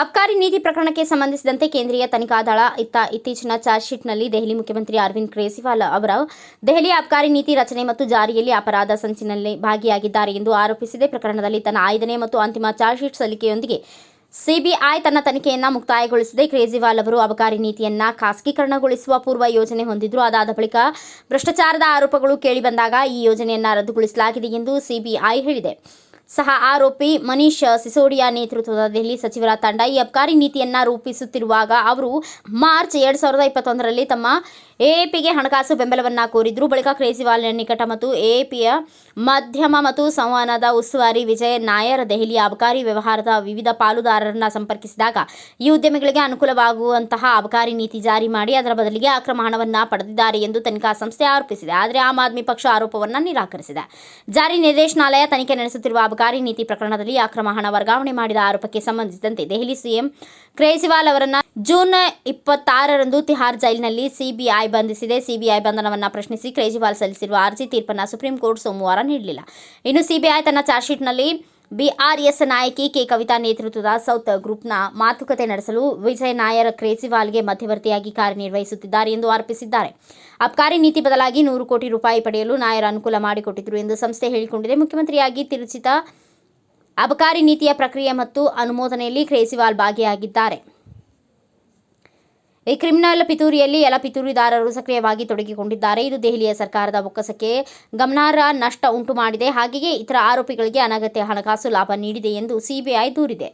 ಅಬಕಾರಿ ನೀತಿ ಪ್ರಕರಣಕ್ಕೆ ಸಂಬಂಧಿಸಿದಂತೆ ಕೇಂದ್ರೀಯ ತನಿಖಾ ದಳ ಇತ್ತ ಇತ್ತೀಚಿನ ಚಾರ್ಜ್ ಶೀಟ್ನಲ್ಲಿ ದೆಹಲಿ ಮುಖ್ಯಮಂತ್ರಿ ಅರವಿಂದ್ ಕೇಜ್ರಿವಾಲ್ ಅವರ ದೆಹಲಿ ಅಬ್ಕಾರಿ ನೀತಿ ರಚನೆ ಮತ್ತು ಜಾರಿಯಲ್ಲಿ ಅಪರಾಧ ಸಂಚಿನಲ್ಲಿ ಭಾಗಿಯಾಗಿದ್ದಾರೆ ಎಂದು ಆರೋಪಿಸಿದೆ. ಪ್ರಕರಣದಲ್ಲಿ ತನ್ನ ಐದನೇ ಮತ್ತು ಅಂತಿಮ ಚಾರ್ಜ್ ಶೀಟ್ ಸಲ್ಲಿಕೆಯೊಂದಿಗೆ ಸಿಬಿಐ ತನ್ನ ತನಿಖೆಯನ್ನು ಮುಕ್ತಾಯಗೊಳಿಸಿದೆ. ಕೇಜ್ರಿವಾಲ್ ಅವರು ಅಬಕಾರಿ ನೀತಿಯನ್ನ ಖಾಸಗೀಕರಣಗೊಳಿಸುವ ಪೂರ್ವ ಯೋಜನೆ ಹೊಂದಿದ್ರು. ಅದಾದ ಬಳಿಕ ಭ್ರಷ್ಟಾಚಾರದ ಆರೋಪಗಳು ಕೇಳಿಬಂದಾಗ ಈ ಯೋಜನೆಯನ್ನ ರದ್ದುಗೊಳಿಸಲಾಗಿದೆ ಎಂದು ಸಿಬಿಐ ಹೇಳಿದೆ. ಸಹ ಆರೋಪಿ ಮನೀಶ್ ಸಿಸೋಡಿಯಾ ನೇತೃತ್ವದ ದೆಹಲಿ ಸಚಿವರ ತಂಡ ಈ ಅಬಕಾರಿ ನೀತಿಯನ್ನ ರೂಪಿಸುತ್ತಿರುವಾಗ ಅವರು ಮಾರ್ಚ್ ಎರಡ್ ಸಾವಿರದ ಇಪ್ಪತ್ತೊಂದರಲ್ಲಿ ತಮ್ಮ ಎಎಪಿಗೆ ಹಣಕಾಸು ಬೆಂಬಲವನ್ನ ಕೋರಿದ್ರು. ಬಳಿಕ ಕೇಜ್ರಿವಾಲ್ ನಿಕಟ ಮತ್ತು ಎಎಪಿಯ ಮಧ್ಯಮ ಮತ್ತು ಸಂವಹನದ ಉಸ್ತುವಾರಿ ವಿಜಯ್ ನಾಯರ್ ದೆಹಲಿಯ ಅಬಕಾರಿ ವ್ಯವಹಾರದ ವಿವಿಧ ಪಾಲುದಾರರನ್ನ ಸಂಪರ್ಕಿಸಿದಾಗ ಈ ಉದ್ಯಮಿಗಳಿಗೆ ಅನುಕೂಲವಾಗುವಂತಹ ಅಬಕಾರಿ ನೀತಿ ಜಾರಿ ಮಾಡಿ ಅದರ ಬದಲಿಗೆ ಅಕ್ರಮ ಹಣವನ್ನ ಪಡೆದಿದ್ದಾರೆ ಎಂದು ತನಿಖಾ ಸಂಸ್ಥೆ ಆರೋಪಿಸಿದೆ. ಆದರೆ ಆಮ್ ಆದ್ಮಿ ಪಕ್ಷ ಆರೋಪವನ್ನ ನಿರಾಕರಿಸಿದೆ. ಜಾರಿ ನಿರ್ದೇಶನಾಲಯ ತನಿಖೆ ನಡೆಸುತ್ತಿರುವ ಅಬಕಾರಿ ನೀತಿ ಪ್ರಕರಣದಲ್ಲಿ ಅಕ್ರಮ ಹಣ ವರ್ಗಾವಣೆ ಮಾಡಿದ ಆರೋಪಕ್ಕೆ ಸಂಬಂಧಿಸಿದಂತೆ ದೆಹಲಿ ಸಿಎಂ ಕ್ರೇಜಿವಾಲ್ ಅವರನ್ನ ಜೂನ್ ಇಪ್ಪತ್ತಾರರಂದು ತಿಹಾರ್ ಜೈಲಿನಲ್ಲಿ ಸಿಬಿಐ ಬಂಧಿಸಿದೆ. ಸಿಬಿಐ ಬಂಧನವನ್ನು ಪ್ರಶ್ನಿಸಿ ಕ್ರೇಜಿವಾಲ್ ಸಲ್ಲಿಸಿರುವ ಅರ್ಜಿ ತೀರ್ಪನ್ನು ಸುಪ್ರೀಂ ಕೋರ್ಟ್ ಸೋಮವಾರ ನೀಡಲಿಲ್ಲ. ಇನ್ನು ಸಿಬಿಐ ತನ್ನ ಚಾರ್ಜ್ ಶೀಟ್ನಲ್ಲಿ ಬಿಆರ್ಎಸ್ ನಾಯಕಿ ಕೆ ಕವಿತಾ ನೇತೃತ್ವದ ಸೌತ್ ಗ್ರೂಪ್ನ ಮಾತುಕತೆ ನಡೆಸಲು ವಿಜಯ್ ನಾಯರ್ ಕ್ರೇಜಿವಾಲ್ಗೆ ಮಧ್ಯವರ್ತಿಯಾಗಿ ಕಾರ್ಯನಿರ್ವಹಿಸುತ್ತಿದ್ದಾರೆ ಎಂದು ಆರೋಪಿಸಿದ್ದಾರೆ. ಅಬಕಾರಿ ನೀತಿ ಬದಲಾಗಿ ನೂರು ಕೋಟಿ ರೂಪಾಯಿ ಪಡೆಯಲು ನಾಯರ್ ಅನುಕೂಲ ಮಾಡಿಕೊಟ್ಟಿದ್ರು ಎಂದು ಸಂಸ್ಥೆ ಹೇಳಿಕೊಂಡಿದೆ. ಮುಖ್ಯಮಂತ್ರಿಯಾಗಿ ತಿರುಚಿತ ಅಬಕಾರಿ ನೀತಿಯ ಪ್ರಕ್ರಿಯೆ ಮತ್ತು ಅನುಮೋದನೆಯಲ್ಲಿ ಕ್ರೇಜಿವಾಲ್ ಭಾಗಿಯಾಗಿದ್ದಾರೆ. ಈ ಕ್ರಿಮಿನಲ್ ಪಿತೂರಿಯಲ್ಲಿ ಎಲ್ಲ ಪಿತೂರಿದಾರರು ಸಕ್ರಿಯವಾಗಿ ತೊಡಗಿಕೊಂಡಿದ್ದಾರೆ. ಇದು ದೆಹಲಿಯ ಸರ್ಕಾರದ ಬೊಕ್ಕಸಕ್ಕೆ ಗಮನಾರ್ಹ ನಷ್ಟ ಉಂಟು ಮಾಡಿದೆ. ಹಾಗೆಯೇ ಇತರ ಆರೋಪಿಗಳಿಗೆ ಅನಗತ್ಯ ಹಣಕಾಸು ಲಾಭ ನೀಡಿದೆ ಎಂದು ಸಿಬಿಐ ದೂರಿದೆ.